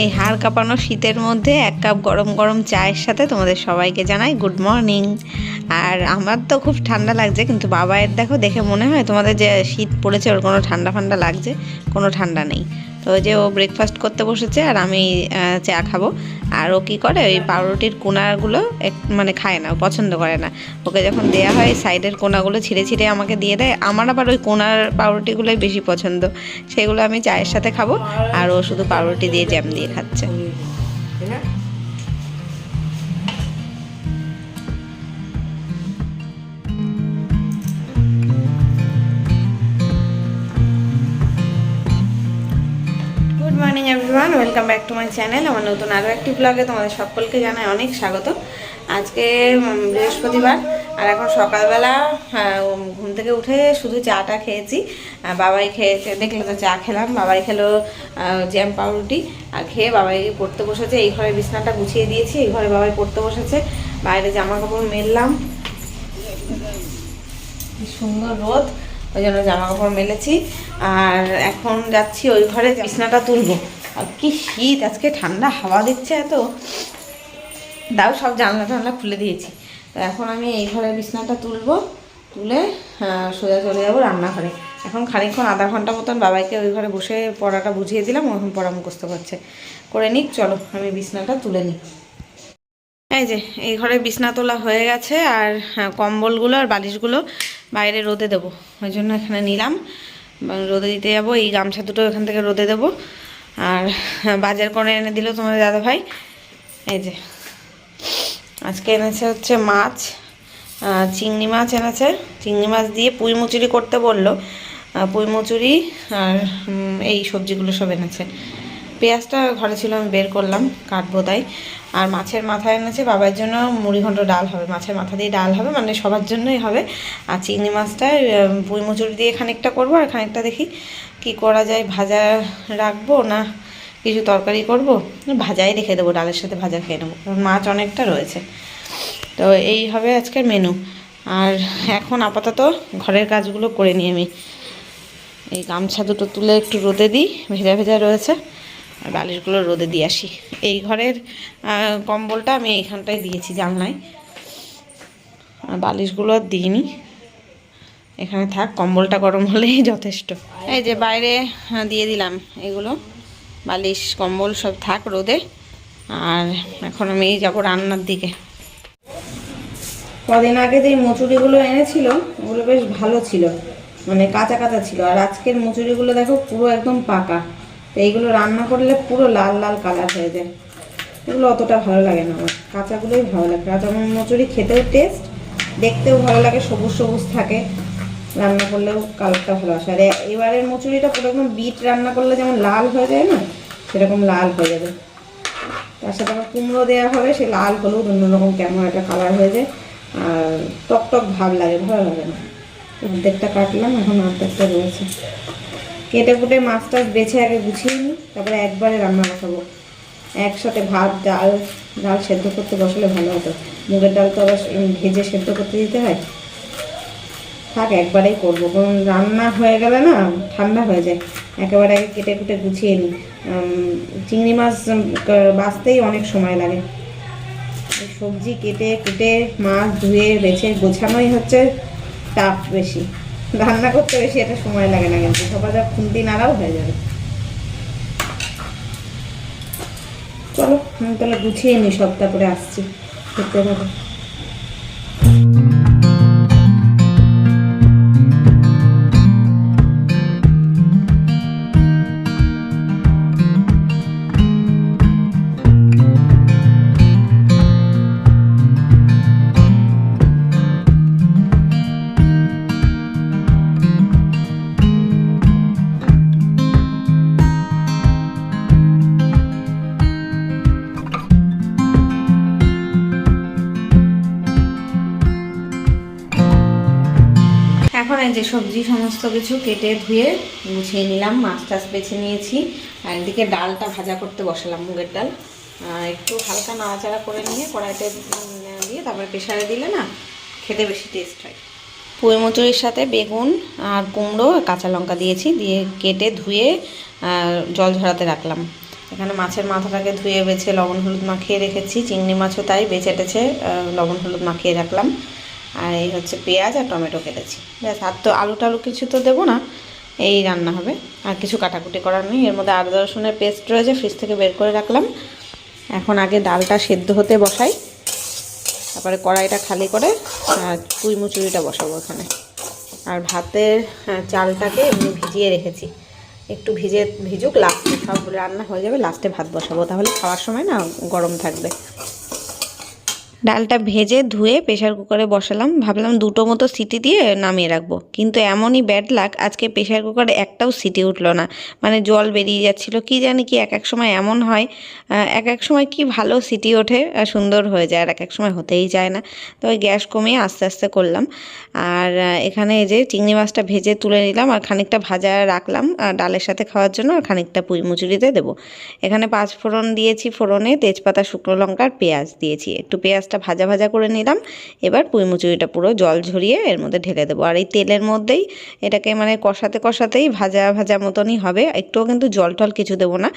এই হাড় কাঁপানো শীতের মধ্যে এক কাপ গরম গরম চায়ের সাথে তোমাদের সবাইকে জানাই গুড মর্নিং আর আমার তো খুব ঠান্ডা লাগছে, কিন্তু বাবায়ের দেখো দেখে মনে হয় তোমাদের যে শীত পড়েছে ওর কোনো ঠান্ডা ফান্ডা লাগছে, কোনো ঠান্ডা নেই। তো যে ও ব্রেকফাস্ট করতে বসেছে আর আমি চা খাব। আর ও কী করে, ওই পাউরুটির কোনাগুলো এক- মানে খায় না পছন্দ করে না। ওকে যখন দেয়া হয়, সাইডের কোনাগুলো ছিঁড়ে ছিঁড়ে আমাকে দিয়ে দেয়। আমার আবার ওই কোনার পাউরুটিগুলোই বেশি পছন্দ। সেগুলো আমি চায়ের সাথে খাব। আর ও শুধু পাউরুটি দিয়ে জ্যাম দিয়ে খাচ্ছে। Morning everyone welcome back to my channel আমার নতুন আরও একটি ব্লগে তোমাদের সকলকে জানাই অনেক স্বাগত। আজকে বৃহস্পতিবার আর এখন সকালবেলা আহ, ঘুম থেকে উঠে শুধু চাটা খেয়েছি। বাবাই খেয়েছে দেখলে তো চা খেলাম। বাবাই খেলো জ্যাম পাউরুটি আর খেয়ে বাবাই পড়তে বসেছে। এই ঘরে বিছনাটা গুছিয়ে দিয়েছি এই ঘরে বাবাই পড়তে বসেছে। বাইরে জামা কাপড় মেললাম সুন্দর রোদ। ওই জন্য জামা কাপড় মেলেছি। আর এখন যাচ্ছি ওই ঘরে বিছনাটা তুলবো। আর কি শীত, আজকে ঠান্ডা, হাওয়া দিচ্ছে এত। দাও, সব জানলা টানলা খুলে দিয়েছি। তো এখন আমি এই ঘরে বিছনাটা তুলবো, তুলে সোজা চলে যাব রান্নাঘরে। এখন খানিকক্ষণ, আধা ঘণ্টা মতন বাবাইকে ওই ঘরে বসে পড়াটা বুঝিয়ে দিলাম, ও এখন পড়া মুখস্থ করছে। করে নিক, চলো, আমি বিছনাটা তুলে নিই। এই যে এই ঘরে বিছনা তোলা হয়ে গেছে আর হ্যাঁ, কম্বলগুলো আর বালিশগুলো বাইরে রোদে দেবো। ওই জন্য এখানে নিলাম। রোদে দিতে যাব এই গামছা দুটো এখান থেকে রোদে দেবো। আর হ্যাঁ, বাজার করে এনে দিল তোমাদের দাদা ভাই এই যে আজকে এনেছে হচ্ছে মাছ চিংড়ি মাছ এনেছে। চিংড়ি মাছ দিয়ে পুঁই মুচুরি করতে বলল। পুঁই মুচুরি আর এই সবজিগুলো সব এনেছে। পেঁয়াজটা ঘরে ছিল আমি বের করলাম কাটবো তাই। আর মাছের মাথা এনেছে, বাবার জন্য মুড়ি ঘন্ট ডাল হবে। মাছের মাথা দিয়ে ডাল হবে মানে সবার জন্যই হবে। আর চিংড়ি মাছটা পুঁই মুচুরি দিয়ে খানিকটা করব আর খানিকটা দেখি কি করা যায়। ভাজা রাখব না কিছু তরকারি করব? ভাজাই রেখে দেবো, ডালের সাথে ভাজা খেয়ে নেব, কারণ মাছ অনেকটা রয়েছে। তো এই হবে আজকের মেনু আর এখন আপাতত ঘরের কাজগুলো করে নিই আমি। এই গামছা দুটো তুলে একটু রোদে দিই, ভেজা ভেজা রয়েছে। বালিশগুলো রোদে দিয়ে আসি। এই ঘরের কম্বলটা আমি এইখানটায় দিয়েছি জানলায়। বালিশগুলো দিইনি। এখানে থাক কম্বলটা গরম হলেই যথেষ্ট। এই যে বাইরে হ্যাঁ, দিয়ে দিলাম এগুলো। বালিশ কম্বল সব থাক রোদে। আর এখন আমি যাব রান্নার দিকে। কদিন আগে যে মচুরিগুলো এনেছিল ওগুলো বেশ ভালো ছিল। মানে কাঁচা কাঁচা ছিল। আর আজকের মচুরিগুলো দেখো পুরো একদম পাকা। তো এইগুলো রান্না করলে পুরো লাল লাল কালার হয়ে যায়। এগুলো অতটা ভালো লাগে না আমার। কাঁচাগুলোই ভালো লাগে। কাঁচা মচুরি খেতেও টেস্ট দেখতেও ভালো লাগে, সবুজ সবুজ থাকে। রান্না করলেও কালারটা ভালো আসে। আর এবারের মচুরিটা পুরো একদম বিট রান্না করলে যেমন লাল হয়ে যায় না, সেরকম লাল হয়ে যাবে। তার সাথে আবার কুমড়ো দেওয়া হবে, সে লাল, হলুদ অন্যরকম কেমন একটা কালার হয়ে যায়। আর টক টক ভাব লাগে, ভালো লাগে না। অর্ধেকটা কাটলাম, এখন অর্ধেকটা রয়েছে। কেটে কুটে মাছ টাছ বেছে আগে গুছিয়ে নিই, তারপরে একবারে রান্না বসাবো। একসাথে ভাত, ডাল ডাল সেদ্ধ করতে বসলে ভালো হতো। মুগের ডাল তো আবার ভেজে সেদ্ধ করতে দিতে হয়। থাক, একবারেই করব। কারণ রান্না হয়ে গেলে না, ঠান্ডা হয়ে যায়। একেবারে আগে কেটে কুটে গুছিয়ে নিই। চিংড়ি মাছ বাঁচতেই অনেক সময় লাগে। সবজি কেটে কুটে মাছ ধুয়ে বেছে গোছানোই হচ্ছে টাফ বেশি। রান্না করতে বেশি একটা সময় লাগে না কিন্তু সবাই যা খুন্তি নাড়াও হয়ে যাবে। চলো, আমি তাহলে গুছিয়ে নিই সব তারপরে আসছি। দেখতে থাকো যে সবজি সমস্ত কিছু কেটে ধুয়ে গুছিয়ে নিলাম, মাছ টাছ বেছে নিয়েছি। আর এদিকে ডালটা ভাজা করতে বসালাম, মুগের ডাল। একটু হালকা নাড়াচাড়া করে নিয়ে কড়াইতে দিয়ে তারপরে প্রেশারে দিলে না খেতে বেশি টেস্ট হয়। পুঁই মুচুরির সাথে বেগুন আর কুমড়ো কাঁচা লঙ্কা দিয়েছি, দিয়ে কেটে ধুয়ে জল ঝরাতে রাখলাম। এখানে মাছের মাথাটাকে ধুয়ে বেছে লবণ হলুদ মাখিয়ে রেখেছি, চিংড়ি মাছও তাই বেছে টেছে লবণ হলুদ মাখিয়ে রাখলাম। আর এই হচ্ছে পেঁয়াজ আর টমেটো কেটেছি। ব্যাস, আর তো আলু টালু কিছু তো দেবো না, এই রান্না হবে। আর কিছু কাটাকুটি করার নেই, এর মধ্যে আদা রসুনের পেস্ট রয়েছে, ফ্রিজ থেকে বের করে রাখলাম। এখন আগে ডালটা সেদ্ধ হতে বসাই, তারপরে কড়াইটা খালি করে পুঁই মুচুরিটা বসাবো এখানে আর ভাতের চালটাকে এমনি ভিজিয়ে রেখেছি। একটু ভিজে, ভিজুক, লাস্টে সব রান্না হয়ে যাবে, লাস্টে ভাত বসাবো, তাহলে খাওয়ার সময় না গরম থাকবে। ডালটা ভেজে ধুয়ে প্রেশার কুকারে বসালাম। ভাবলাম দুটো মতো সিটি দিয়ে নামিয়ে রাখব। কিন্তু এমনই ব্যাড লাক আজকে প্রেশার কুকারে একটাও সিটি উঠল না। মানে জল বেরিয়ে যাচ্ছিল। কি জানি কি এক এক সময় এমন হয় এক এক সময় কি ভালো সিটি ওঠে সুন্দর হয়ে যায় আর এক এক সময় হতেই যায় না। তো ওই গ্যাস কমিয়ে আস্তে আস্তে করলাম। আর এখানে যে চিংড়ি মাছটা ভেজে তুলে নিলাম আর খানিকটা ভাজা রাখলাম ডালের সাথে খাওয়ার জন্য আর খানিকটা পুঁই মুচুরিতে দেবো। এখানে পাঁচ ফোড়ন দিয়েছি ফোড়নে, তেজপাতা, শুকনো লঙ্কার পেঁয়াজ দিয়েছি। একটু পেঁয়াজটা ভাজা ভাজা করে নিলাম। এবার পুঁই মুচুরিটা পুরো জল ঝরিয়ে এর মধ্যে ঢেলে দেবো। আর এই তেলের মধ্যেই এটাকে মানে কষাতে কষাতেই ভাজা ভাজা মতনই হবে। একটুও কিন্তু জল টল কিছু দেবো না।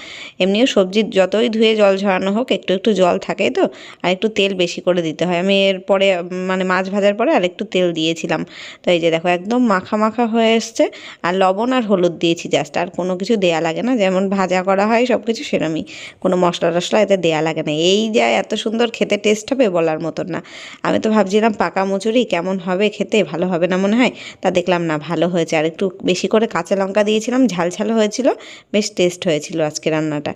এমনিও সবজি যতই ধুয়ে জল ঝরানো হোক, একটু একটু জল থাকে তো, আর একটু তেল বেশি করে দিতে হয়। আমি এরপরে মানে মাছ ভাজার পরে আর একটু তেল দিয়েছিলাম। তো এই যে দেখো, একদম মাখা মাখা হয়ে এসছে। আর লবণ আর হলুদ দিয়েছি জাস্ট আর কোনো কিছু দেয়া লাগে না। যেমন ভাজা করা হয় সব কিছু সেরমই। কোনো মশলা টশলা এতে দেয়া লাগে না। এই যা এত সুন্দর খেতে টেস্ট হবে বলার মতন না। আমি তো ভাবছিলাম পাকা মুচুরি কেমন হবে খেতে, ভালো হবে না মনে হয়? তা দেখলাম না, ভালো হয়েছে। আর একটু বেশি করে কাঁচা লঙ্কা দিয়েছিলাম, ঝাল ঝাল হয়েছিল, বেশ টেস্ট হয়েছিল আজকে রান্নাটা।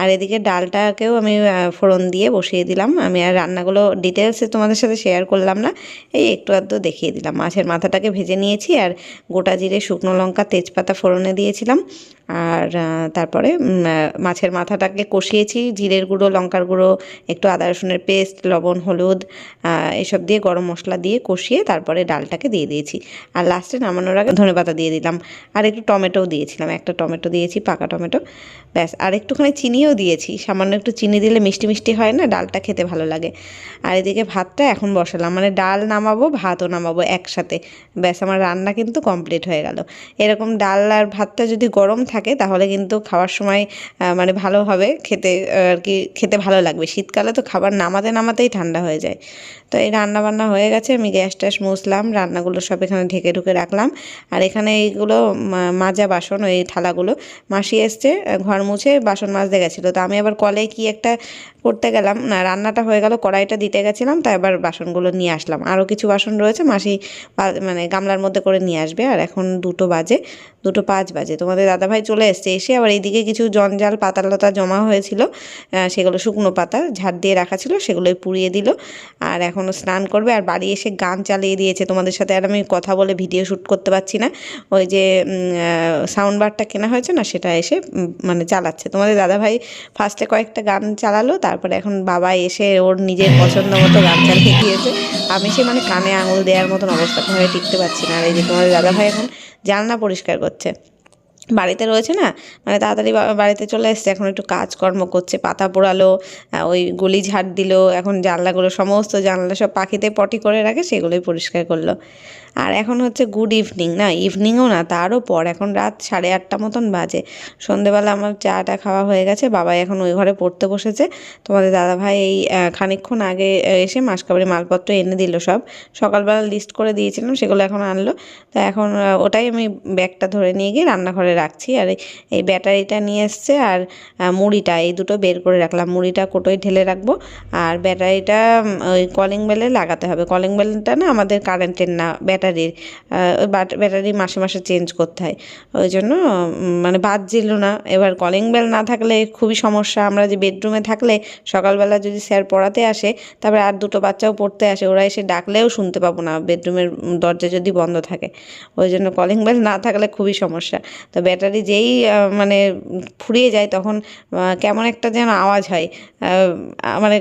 আর এদিকে ডালটাকেও আমি ফোড়ন দিয়ে বসিয়ে দিলাম। আমি আর রান্নাগুলো ডিটেলসে তোমাদের সাথে শেয়ার করলাম না, এই একটু আধটু দেখিয়ে দিলাম। মাছের মাথাটাকে ভেজে নিয়েছি আর গোটা জিরে শুকনো লঙ্কা, তেজপাতা ফোড়নে দিয়েছিলাম। আর তারপরে মাছের মাথাটাকে কষিয়েছি, জিরের গুঁড়ো, লঙ্কার গুঁড়ো, একটু আদা, রসুনের পেস্ট, লবণ, হলুদ এসব দিয়ে গরম মশলা দিয়ে কষিয়ে তারপরে ডালটাকে দিয়ে দিয়েছি। আর লাস্টে নামানোর আগে ধনে পাতা দিয়ে দিলাম। আর একটু টমেটোও দিয়েছিলাম, একটা টমেটো দিয়েছি, পাকা টমেটো। ব্যাস, আর একটুখানি চিনিও দিয়েছি। সামান্য একটু চিনি দিলে মিষ্টি মিষ্টি হয় না, ডালটা খেতে ভালো লাগে। আর এদিকে ভাতটা এখন বসালাম মানে ডাল নামাবো, ভাতও নামাবো একসাথে। ব্যাস, আমার রান্না কিন্তু কমপ্লিট হয়ে গেল। এরকম ডাল আর ভাতটা যদি গরম থাকে তাহলে কিন্তু খাওয়ার সময় মানে ভালো হবে। খেতে আর কি খেতে ভালো লাগবে। শীতকালে তো খাবার নামাতে নামাতেই ঠান্ডা হয়ে যায়। তো এই রান্না বান্না হয়ে গেছে, আমি গ্যাস ট্যাস মুছলাম, রান্নাগুলো সব এখানে ঢেকে ঢুকে রাখলাম। আর এখানে এইগুলো মাজা বাসন, ওই থালাগুলো, মাসি এসছে ঘর মুছে বাসন মাজতে গেছিল। তো আমি আবার কলে কি একটা করতে গেলাম, না, রান্নাটা হয়ে গেল, কড়াইটা দিতে গেছিলাম, তাই আবার বাসনগুলো নিয়ে আসলাম। আরও কিছু বাসন রয়েছে, মাসি মানে গামলার মধ্যে করে নিয়ে আসবে। আর এখন দুটো বাজে দুটো পাঁচ বাজে। তোমাদের দাদাভাই চলে এসছে, এসে আবার এইদিকে কিছু জঞ্জাল পাতা লতা জমা হয়েছিল সেগুলো শুকনো পাতা ঝাড় দিয়ে রাখা ছিল, সেগুলোই পুড়িয়ে দিল আর এখনও স্নান করবে। আর বাড়ি এসে গান চালিয়ে দিয়েছে তোমাদের সাথে, আর আমি কথা বলে ভিডিও শ্যুট করতে পারছি না। ওই যে সাউন্ড বারটা কেনা হয়েছে না, সেটা এসে মানে চালাচ্ছে। তোমাদের দাদাভাই ফার্স্টে কয়েকটা গান চালালো, তারপরে এখন বাবা এসে ওর নিজের পছন্দ মতো গান চালিয়ে দিয়েছে। আমি সে মানে কানে আঙুল দেওয়ার মতন অবস্থা হয়ে টিকতে পারছি না। আর এই যে তোমাদের দাদাভাই এখন জানলা পরিষ্কার করছে। বাড়িতে রয়েছে না মানে তাড়াতাড়ি বাড়িতে চলে এসছে এখন একটু কাজকর্ম করছে পাতা পোড়ালো ওই গলি ঝাড় দিল এখন জানলাগুলো সমস্ত জানলা সব পাখিতে পটি করে রাখে সেগুলোই পরিষ্কার করল। আর এখন হচ্ছে গুড ইভিনিং না ইভিনিংও না তারও পর এখন রাত সাড়ে আটটা মতন বাজে। সন্ধেবেলা আমার চাটা খাওয়া হয়ে গেছে বাবা এখন ওই ঘরে পড়তে বসেছে। তোমাদের দাদাভাই এই আহ, খানিকক্ষণ আগে এসে মাসকাবারি মালপত্র এনে দিল সব। সকালবেলা লিস্ট করে দিয়েছিলাম সেগুলো এখন আনলো। তো এখন ওটাই আমি ব্যাগটা ধরে নিয়ে গিয়ে রান্নাঘরে রাখছি। আর এই- ব্যাটারিটা নিয়ে এসছে আর মুড়িটা, এই দুটো বের করে রাখলাম। মুড়িটা কোটোয় ঢেলে রাখব। আর ব্যাটারিটা ওই কলিং বেলে লাগাতে হবে। কলিং বেলটা না আমাদের কারেন্টের না, ব্যাটারির ওই ব্যাটারি মাসে মাসে চেঞ্জ করতে হয়। ওই জন্য মানে বাজছিল না। এবার কলিং বেল না থাকলে খুবই সমস্যা। আমরা যে বেডরুমে থাকলে সকালবেলা যদি স্যার পড়াতে আসে, তারপরে আর দুটো বাচ্চাও পড়তে আসে, ওরা এসে ডাকলেও শুনতে পাবো না। বেডরুমের দরজা যদি বন্ধ থাকে। ওই জন্য কলিং বেল না থাকলে খুবই সমস্যা। তো ব্যাটারি যেই মানে ফুরিয়ে যায় তখন কেমন একটা যেন আওয়াজ হয়। মানে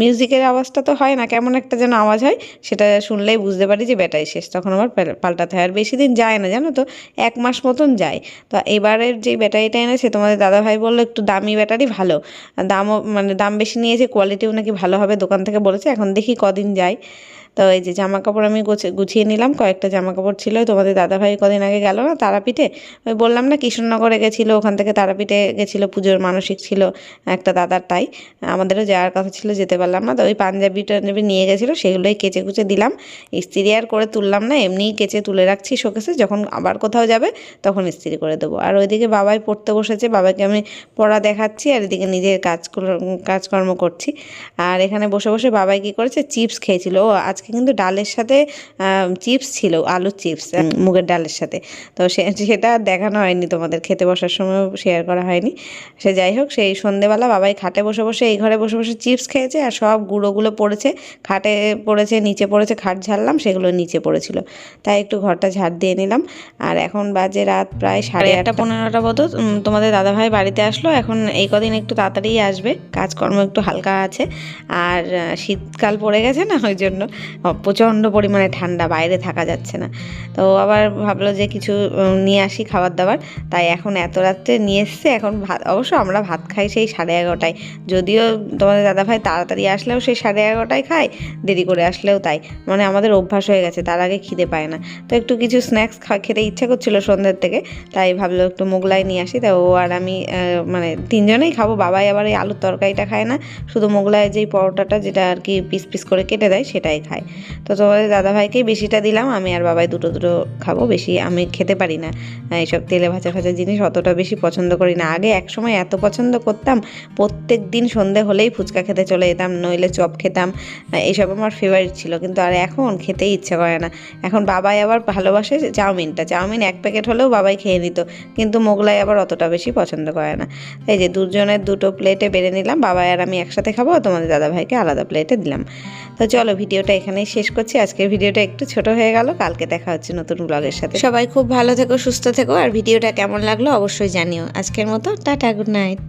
মিউজিকের আওয়াজটা তো হয় না, কেমন একটা যেন আওয়াজ হয়, সেটা শুনলেই বুঝতে পারি যে ব্যাটারি শেষ। তখন আমার পাল্টাতে হয়। আর বেশি দিন যায় না, জানো তো? এক মাস মতন যায়। তো এবারের যে ব্যাটারিটা এনেছে, তোমাদের দাদাভাই বলল একটু দামি ব্যাটারি ভালো। দামও মানে দাম বেশি নিয়েছে কোয়ালিটিও নাকি ভালো হবে, দোকান থেকে বলেছে, এখন দেখি কদিন যায়। তো এই যে জামা কাপড় আমি গুছে- গুছিয়ে নিলাম, কয়েকটা জামা কাপড় ছিল, তোমাদের দাদাভাই কদিন আগে গেল না তারাপীঠে? ওই বললাম না কৃষ্ণনগরে গেছিল, ওখান থেকে তারাপীঠে গেছিল, পুজোর মানসিক ছিল একটা দাদার তাই, আমাদেরও যাওয়ার কথা ছিল, যেতে পারলাম না, তো ওই পাঞ্জাবি টাঞ্জাবি নিয়ে গেছিল, সেগুলোই কেচে কুচে দিলাম, ইস্ত্রি আর করে তুললাম না, এমনিই কেচে তুলে রাখছি শোকেসে, যখন আবার কোথাও যাবে তখন ইস্ত্রি করে দেবো, আর ওইদিকে বাবাই পড়তে বসেছে, বাবাকে আমি পড়া দেখাচ্ছি, আর এদিকে নিজের কাজ কাজকর্ম করছি, আর এখানে বসে বসে বাবাই কী করেছে, চিপস খেয়েছিল, ও আজকে কিন্তু ডালের সাথে চিপস ছিল আলুর চিপস মুগের ডালের সাথে। তো সে সেটা দেখানো হয়নি তোমাদের খেতে বসার সময় শেয়ার করা হয়নি। সে যাই হোক সেই সন্ধেবেলা বাবাই খাটে বসে বসে এই ঘরে বসে বসে চিপস খেয়েছে আর সব গুঁড়োগুলো পড়েছে খাটে পড়েছে নিচে পড়েছে খাট ঝাড়লাম সেগুলো নিচে পড়েছিল। তাই একটু ঘরটা ঝাড় দিয়ে নিলাম। আর এখন বাজে রাত প্রায় সাড়ে আটটা। পনেরোটা মতো তোমাদের দাদাভাই বাড়িতে আসলো। এখন এই কদিন একটু তাড়াতাড়ি আসবে কাজকর্ম একটু হালকা আছে। আর শীতকাল পড়ে গেছে না ওই জন্য। প্রচণ্ড পরিমাণে ঠান্ডা, বাইরে থাকা যাচ্ছে না। তো আবার ভাবলো যে কিছু নিয়ে আসি খাবার দাবার তাই এখন এত রাত্রে নিয়ে এসছে, এখন ভাত, অবশ্য আমরা ভাত খাই সেই সাড়ে এগারোটায়। যদিও তোমাদের দাদাভাই তাড়াতাড়ি আসলেও সেই সাড়ে এগারোটায় খায়, দেরি করে আসলেও তাই। মানে আমাদের অভ্যাস হয়ে গেছে, তার আগে খিদে পায় না। তো একটু কিছু স্ন্যাক্স খেতে ইচ্ছা করছিল সন্ধ্যের থেকে, তাই ভাবলো একটু মোগলাই নিয়ে আসি। তা ও আর আমি মানে তিনজনেই খাব, বাবাই আবার এই আলুর তরকারিটা খায় না। শুধু মোগলাইয়ের যেই পরোটাটা, যেটা আর কি পিস পিস করে কেটে দেয়, সেটাই খায়। তো তোমাদের দাদাভাইকেই বেশিটা দিলাম, আমি আর বাবাই দুটো দুটো খাব, বেশি আমি খেতে পারি না। এইসব তেলে ভাজা ভাজা জিনিস অতটা বেশি পছন্দ করি না। আগে এক সময় এত পছন্দ করতাম, প্রত্যেক দিন সন্ধে হলেই ফুচকা খেতে চলে যেতাম, নইলে চপ খেতাম এইসব আমার ফেভারিট ছিল। কিন্তু আর এখন খেতেই ইচ্ছে করে না। এখন বাবাই আবার ভালোবাসে চাউমিনটা। চাউমিন এক প্যাকেট হলেও বাবাই খেয়ে নিত, কিন্তু মোগলাই আবার অতটা বেশি পছন্দ করে না। এই যে দুজনের দুটো প্লেটে বেড়ে নিলাম, বাবাই আর আমি একসাথে খাব, তোমাদের দাদাভাইকে আলাদা প্লেটে দিলাম। তো চলো ভিডিওটা এখানেই শেষ করছি। আজকের ভিডিওটা একটু ছোট হয়ে গেল। কালকে দেখা হচ্ছে নতুন ব্লগের সাথে। সবাই খুব ভালো থেকো, সুস্থ থেকো, আর ভিডিওটা কেমন লাগল অবশ্যই জানিও। আজকের মতো, টাটা গুড নাইট